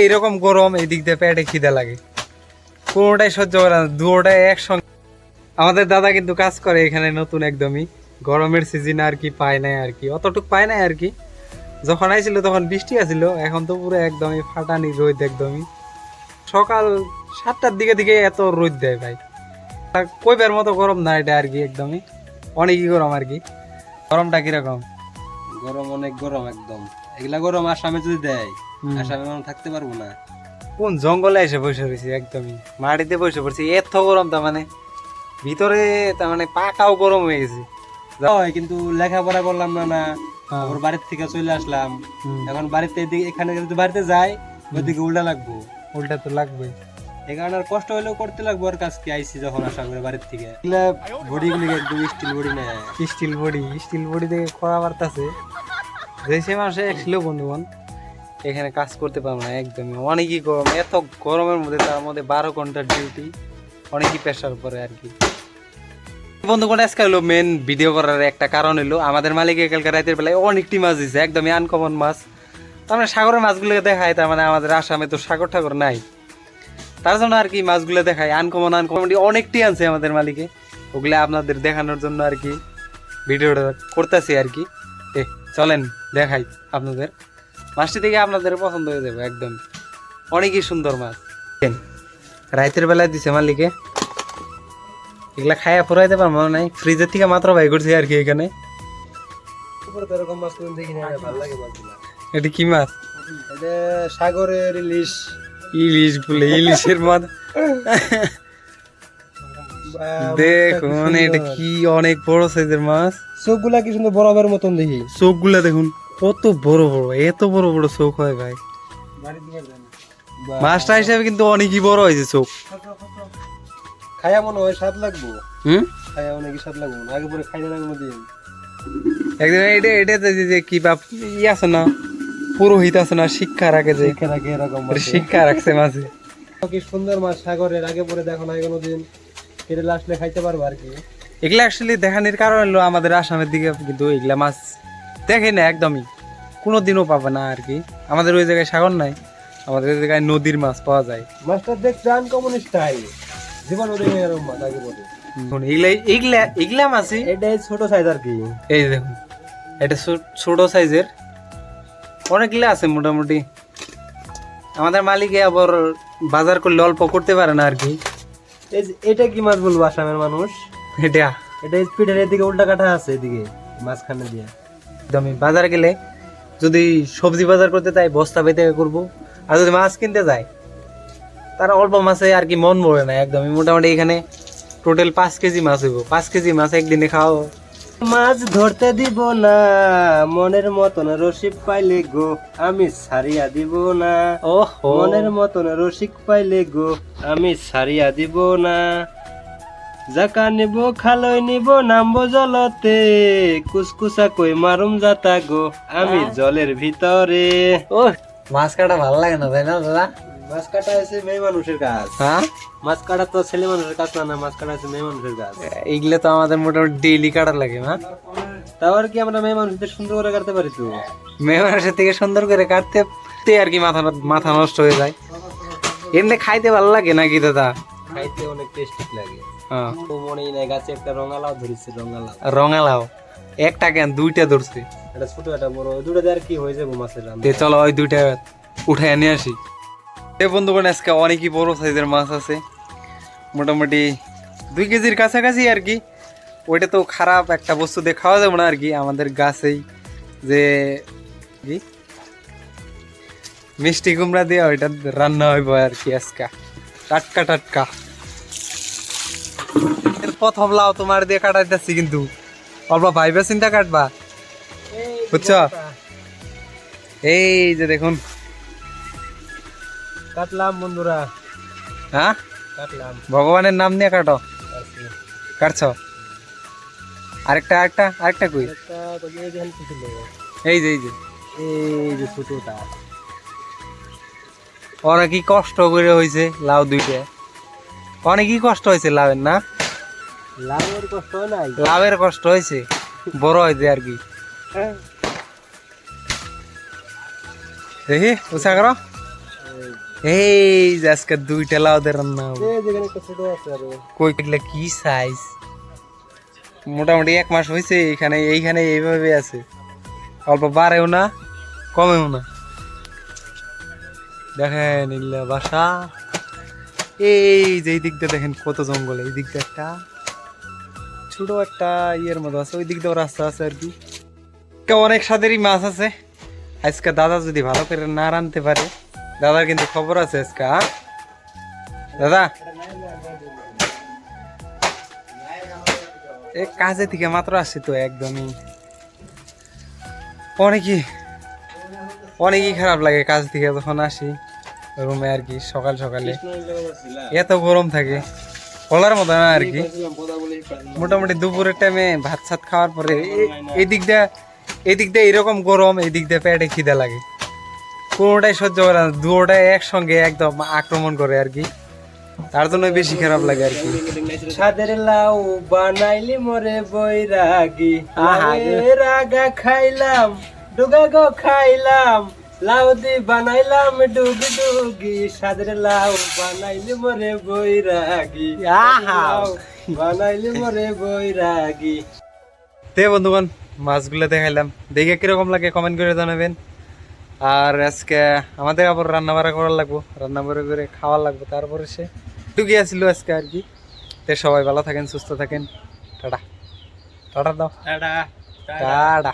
এরকম গরম দিয়ে খিদে লাগে কোনোটাই সহ্য করে না দুটাই একসঙ্গে আমাদের দাদা কিন্তু কাজ করে এখানে নতুন একদমই গরমের সিজন আর কি পায় নাই আর কি অতটুক পায় নাই আর কি যখন আইছিল তখন বৃষ্টি আছিল এখন তো পুরো একদমই ফাটানি রোদ একদমই সকাল সাতটার দিকে দিকে এত রোদ দেয় ভাই। কইবার মতো গরম না এটা আর কি একদমই। অনেকই গরম আর কি। গরমটা কীরকম? গরম অনেক গরম একদম। এগুলা গরম আসামে যদি দেয়। আসামে মানুষ থাকতে পারব না। কোন জঙ্গলে এসে বসে রয়েছি একদমই। মাটিতে বসে পড়ছি এত গরম তার মানে। ভিতরে তার মানে পাকাও গরম হয়ে গেছে। কিন্তু লেখাপড়া করলাম না না। হ্যাঁ। বাড়ির থেকে চলে আসলাম। এখন বাড়িতে এখানে যদি বাড়িতে যাই ওইদিকে উল্টা লাগবো। উল্টা তো লাগবে। আর কষ্ট হলেও করতে লাগবো আর কাজকে আইসি যখন করে বাড়ির থেকে। একদম steel body steel body steel body মাসে ছিল এখানে কাজ করতে পারব না একদমই। অনেকই গরম, এত গরমের মধ্যে তার মধ্যে বারো ঘণ্টার ডিউটি অনেকই প্রেশার পরে আর কি। বন্ধুগণ, আজকে হলো মেন ভিডিও করার একটা কারণ হলো, আমাদের মালিক কালকে রাতের বেলায় অনেকটি মাছ দিছে, একদমই আনকমন মাছ। তার মানে সাগরের মাছগুলোকে দেখায় তার মানে আমাদের আসামে তো সাগর ঠাগর নাই। তার জন্য আর কি মাছগুলো দেখায় আনকমন আনকমন অনেকটি আনছে আমাদের মালিকে। ওগুলো আপনাদের দেখানোর জন্য আর কি ভিডিওটা করতেছি আর কি। এ চলেন দেখাই আপনাদের। মাছটি থেকে আপনাদের পছন্দ হয়ে যাবে একদম। অনেকই সুন্দর মাছ। রাতের বেলায় দিছে মালিকে। এগুলা খাইয়া ফুরাইতে পারব নাই। ফ্রিজের থেকে মাত্র বাই করছি আর কি এখানে। এটা কি মাছ? এটা সাগরের ইলিশ। ইলিশ বলে ইলিশের মাছ দেখুন এটা কি অনেক বড় সাইজের মাছ। চোখগুলা কি সুন্দর বরাবর মতন দেখি। চোখগুলা দেখুন কত বড় বড় এত বড় বড় চোখ হয় ভাই। মাছটা হিসাবে কিন্তু অনেকই বড় হয়েছে চোখ। খায়া মনে হয় স্বাদ লাগবো? হুম? খায়া অনেকই স্বাদ লাগবো? আগে পরে খাই না কোনোদিন একদম এটা এটা যে- যে কি বাপ ই আছে না? পুরোহিত আছে না শিক্ষা রাখে যে। দেখে রাখে এরকম এটা শিক্ষা রাখছে মাঝে। কি সুন্দর মাছ সাগরের আগে পরে দেখো না কোনোদিন। কেটে আসলে খাইতে পারব আর কি। এগুলা অ্যাকচুয়ালি দেখানোর কারণ হলো আমাদের আসামের দিকে কিন্তু এগুলা মাছ দেখে না একদমই। কোনো দিনও পাবে না আর কি। আমাদের ওই জায়গায় সাগর নাই আমাদের ওই জায়গায় নদীর মাছ পাওয়া যায়। মাছটা দেখতে আনকমন স্টাইল জীবন ওদের এরকম মাছ আগে এখন এগুলা এগুলা এগুলা মাছই এটাই ছোট সাইজ আর কি। এই দেখুন এটা ছোট সাইজের অনেকগুলো আছে মোটামুটি। আমাদের মালিকে আবার বাজার করলে অল্প করতে পারে না আর কি। এটা কি মাছ বলব আসামের মানুষ? এটা। এটা স্পিডের এদিকে উল্টা কাটা আছে এদিকে মাঝখানে দিয়ে। একদমই বাজার গেলে যদি সবজি বাজার করতে চাই বস্তা পেতে করব। আর যদি মাছ কিনতে যায় তার অল্প মাছে আর কি মন ভরে না একদমই। মোটামুটি এখানে টোটাল পাঁচ কেজি মাছ হইব। পাঁচ কেজি মাছ একদিনে খাওয়া মাছ ধরতে দিব না। মনের মতন রসিক পাইলে গো আমি ছাড়িয়া দিব না। ও মনের মতন রসিক পাইলে গো আমি ছাড়িয়া দিব না। জাকা নিব খালই নিব নামবো জলতে। কুসকুসা কই মারুম যাতা গো আমি জলের ভিতরে। ও মাছ কাটা ভালো লাগে না তাই না দাদা? মাছ কাটা আছে মেয়ে মানুষের কাজ। হ্যাঁ? মাছ কাটা তো ছেলে মানুষের কাজ না না মাছ কাটা আছে মেয়ে মানুষের কাজ। এইগুলো তো আমাদের মোটামুটি ডেইলি কাটা লাগে না? তাও আর কি আমরা মেয়ে মানুষদের সুন্দর করে কাটতে পারি তো। মেয়ে মানুষের থেকে সুন্দর করে কাটতে তে আর কি মাথা মাথা নষ্ট হয়ে যায়। এমনি খাইতে ভালো লাগে নাকি দাদা? খাইতে অনেক টেস্টি লাগে। হ্যাঁ। তো মনেই নাই গাছে একটা রঙালাও ধরেছে রঙালাও। রঙালাও? একটা কেন? দুইটা ধরছে? এটা ছোট একটা বড় ওই আর কি হয়ে যাব মাছের চলো ওই দুইটা উঠে নিয়ে আসি। এ বন্ধুগণ আজকে অনেকই বড় সাইজের মাছ আছে। মোটামুটি দুই কেজির কাছাকাছি আর কি। ওইটা তো খারাপ একটা বস্তু দিয়ে খাওয়া যাবে না আর কি। আমাদের গাছেই যে কি? মিষ্টি কুমড়া দিয়ে ওইটা রান্না হইব আর কি আজকা। টাটকা টাটকা। প্রথম লাউ তোমার দিয়ে কাটাইতেছি কিন্তু। অল্প ভাইবে চিন্তা কাটবা। বুঝছ? এই যে দেখুন। কাটলাম বন্ধুরা। হ্যাঁ? কাটলাম। ভগবানের নাম নিয়ে কাটো। কাটছি। আরেকটা আরেকটা আরেকটা কই? এই যে এই যে এই যে। ছোটটা ওরা কি কষ্ট করে হয়েছে লাউ দুইটা? অনেকই কষ্ট হয়েছে লাভের না? লাভের কষ্ট নাই। লাভের কষ্ট হয়েছে বড় হয়েছে আর কি। দেখি উষা করো। এই যে আজকে দুইটা লাউ দিয়ে রান্না হবে। কই এগুলা কি সাইজ মোটামুটি এক মাস হয়েছে এইখানে এইখানে এইভাবে আছে। অল্প বাড়েও না কমেও না। দেখেন এগুলা বাসা। এই যে এই দিকটা দেখেন কত জঙ্গল এই দিকটা একটা ছোট একটা ইয়ের মতো আছে ওই দিক দিয়েও রাস্তা আছে আর কি। অনেক স্বাদেরই মাছ আছে। আজকে দাদা যদি ভালো করে না রানতে পারে দাদার কিন্তু খবর আছে আজকে হ্যাঁ? দাদা? এ কাজে থেকে মাত্র আসছি তো একদমই। অনেকই অনেকই খারাপ লাগে কাজ থেকে যখন আসি, রুমে আর কি, সকাল সকালে। এত গরম থাকে, বলার মতো না আর কি। মোটামুটি দুপুরের টাইমে ভাত সাত খাওয়ার পরে এ- এই দিক দিয়ে এই দিক দিয়ে এরকম গরম এই দিক দিয়ে পেটে খিদে লাগে। কোনোটাই সহ্য করে না দুটোটাই একসঙ্গে একদম আক্রমণ করে আর কি। তার জন্য বেশি খারাপ লাগে আর কি। সাদের লাউ বানাইলি মরে বৈরাগী। আগা খাইলাম ডুগা গো খাইলাম। লাউ দি বানাইলাম ডুগি ডুগি। সাদের লাউ বানাইলি মরে বৈরাগী। আহা। বানাইলি মরে বৈরাগী। তে বন্ধুগণ মাছগুলো দেখাইলাম। দেখে কীরকম লাগে কমেন্ট করে জানাবেন। আর আজকে আমাদের আবার রান্না বাড়া করার লাগবো। রান্না বাড়া করে খাওয়ার লাগবো। তারপরে সে টুকি গিয়েছিল আজকে আর কি। তো সবাই ভালো থাকেন সুস্থ থাকেন। টাটা। টাটা দাও। টাটা। টাটা।